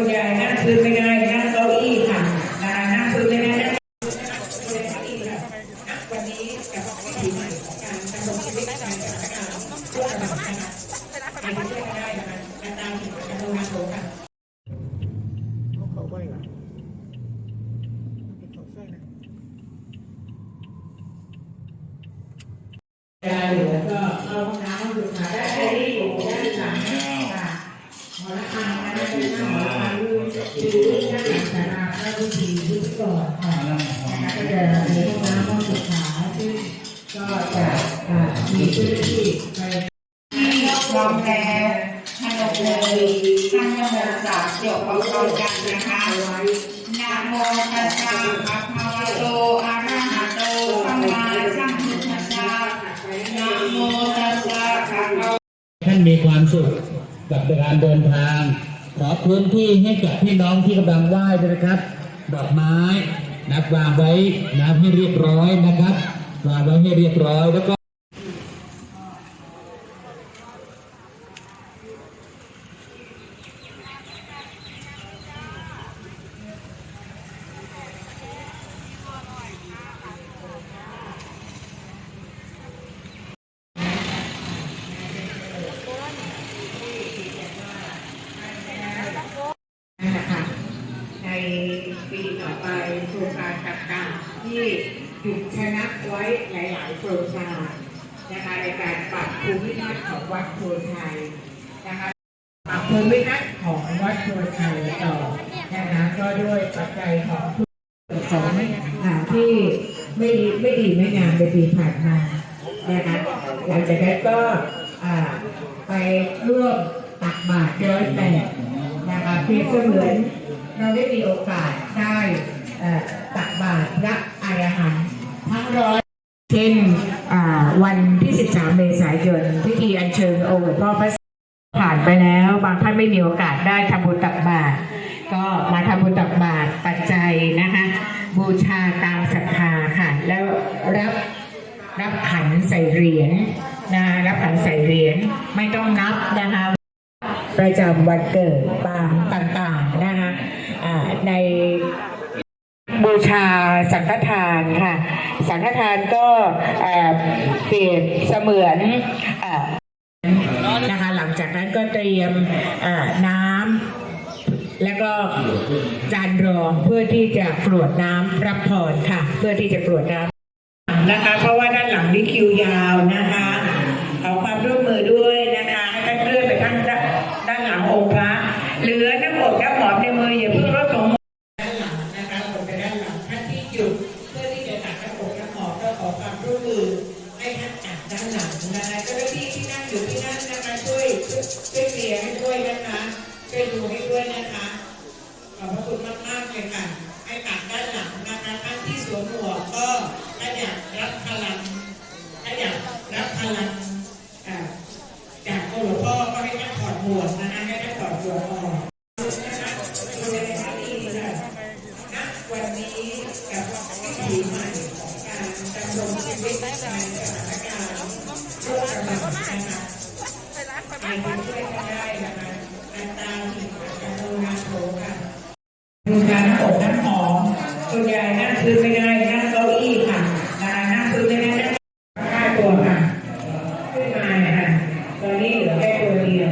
คุณยายนั่งพื้นไม่ได้นั่งเก้าอี้ค่ะนะคะนั่งพื้นไม่ได้นั่งวันนี้กับวิถีใหม่ของการดำรงชีวิตในสถานการณ์ช่วงระบาดนะคะใครจะช่วยก็ได้นะคะตามที่กรุณาโทรค่ะเขาไหวเหรอเขาใส่นะเวลาเหลือก็เข้าห้องน้ำห้องสุขาได้ใครที่อยู่ด้านหลังค่ะหมอละครังนะอละครังคือด้านหลังศาลาพระวิธีที่ก่อนค่ะนะคะก็จะมีห้องน้ำห้องสุขาซึ่งก็จะอ่ามที่ไปพอแล้วพนมเลยตั้งามจบพร้อมๆกันนะคะ นะโมตัสสะภะคะวะโตอะระหะโตสัมมาสัมพุทธัสสะนะโมตัสสะภะคะวะท่านมีความสุขกับการเดินทาง ขอพื้นที่ให้กับพี่น้องที่กำลังไหว้ด้วยนะครับ ดอกไม้นะวางไว้นะให้เรียบร้อยนะครับวางไว้ให้เรียบร้อยแล้วก็ นะคะในปีต่อไปโครงการ ที่ถูกชนะไว้หลาย ๆ โครงการนะคะในการปรับภูมิทัศน์ของวัดโพธิ์ไทยนะคะปรับภูมิทัศน์ของวัดโพธิ์ไทยต่อนะคะก็ด้วยปัจจัยของผู้ของที่ไม่ดีไม่ดีไม่งามในปีผ่านมานะคะหลังจากนั้นก็ไปร่วมตักบาตรย้อยแปดนะคะเพียงเสมือนเราได้มีโอกาสได้ตักบาตรพระ รหันต์ทั้งร้อยเช่นวันที่ 13 เมษายนพิธีอัญเชิญองค์พ่อพระผ่านไปแล้ว บางท่านไม่มีโอกาสได้ทำบุญตักบาตรก็มาทำบุญตักบาตรปัจจัยนะคะ บูชาตามศรัทธาค่ะ แล้วรับรับขันใส่เหรียญนะคะรับขันใส่เหรียญไม่ต้องนับนะคะประจำวันเกิดบางต่างๆนะคะใน บูชาสังฆทานค่ะ สังฆทานก็เปรียบเสมือนอนะคะหลังจากนั้นก็เตรียมน้ำแล้วก็จานรองเพื่อที่จะกรวดน้ำรับพรค่ะ เพื่อที่จะกรวดน้ำนะคะ เพราะว่าด้านหลังนี่คิวยาวนะคะขอความร่วม ด้านหลังนะคะเจ้าหน้าที่ที่นั่งอยู่ที่นั่นนะคะช่วยช่วยเคลียร์ให้ด้วยนะคะช่วยดูให้ด้วยนะคะขอบพระคุณมากมากๆเลยค่ะให้ตักด้านหลังนะคะท่านที่สวมหมวกก็ถ้าอยากรับพลังถ้าอยากรับพลังจากหลวงพ่อก็ให้ท่านถอดหมวกนะคะให้ท่านถอดหมวกออกนะคะดูแลให้ดีค่ะณวันนี้กับวิถีใหม่ของการดำรงชีวิตในสถานการณ์ ดูการน้ำอบน้ำหอมคุณยายนั่งพื้นไม่ได้นั่งเก้าอี้ค่ะนะคะนั่งพื้นไม่ได้นั่งห้าตัวค่ะขึ้นมาเนี่ยค่ะตอนนี้เหลือแค่ตัวเดียว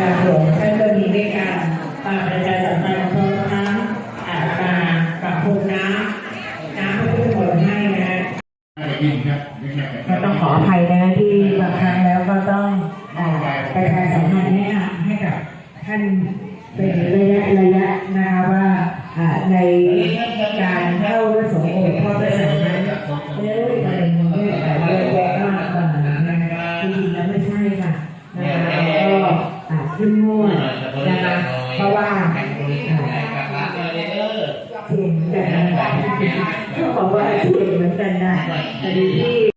การหลวงท่านก็มีด้วยการมาประชาสัมพันธ์พร้อมทั้งอามาปรับปรุงน้ำน้ำพระพุทธมนต์ให้นะก็ต้องขออภัยนะที่บางครั้งแล้วก็ต้องประชาสัมพันธ์ให้ ท่านเป็นระยะระยะนะคะว่าในการเข้าพระสงฆ์องค์พ่อพระสังฆนั้นเรื่องอะไรมันก็เยอะแยะมากมายนะคะจริงๆแล้วไม่ใช่ค่ะนะคะแล้วก็ขึ้นงวดนะคะเพราะว่าอ่าเสียงแบบนั้นเขาบอกว่าเสียงเหมือนกันนะแต่ที่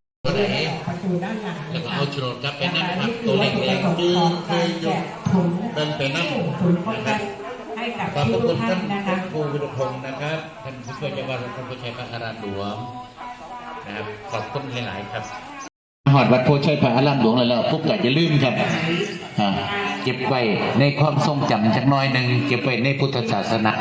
ประตูด้านหลังแล้วก็เอาโฉนดครับไปนั่งพักตัวเล็กๆคือคือยกเป็นไปนั่งนให้กับขอบคุณท่าท่านครูวิรพงศ์นะครับท่านผู้ช่วยเจ้าว่าท่านผู้ช่วยพระอารามหลวงนะครับขอบคุณหลายๆครับหอดวัดโพชัยพระอารามหลวงแล้วพวกก็จะลืมครับอ่าเก็บไว้ในความทรงจำจักน้อยหนึ่งเก็บไว้ในพุทธศาสนา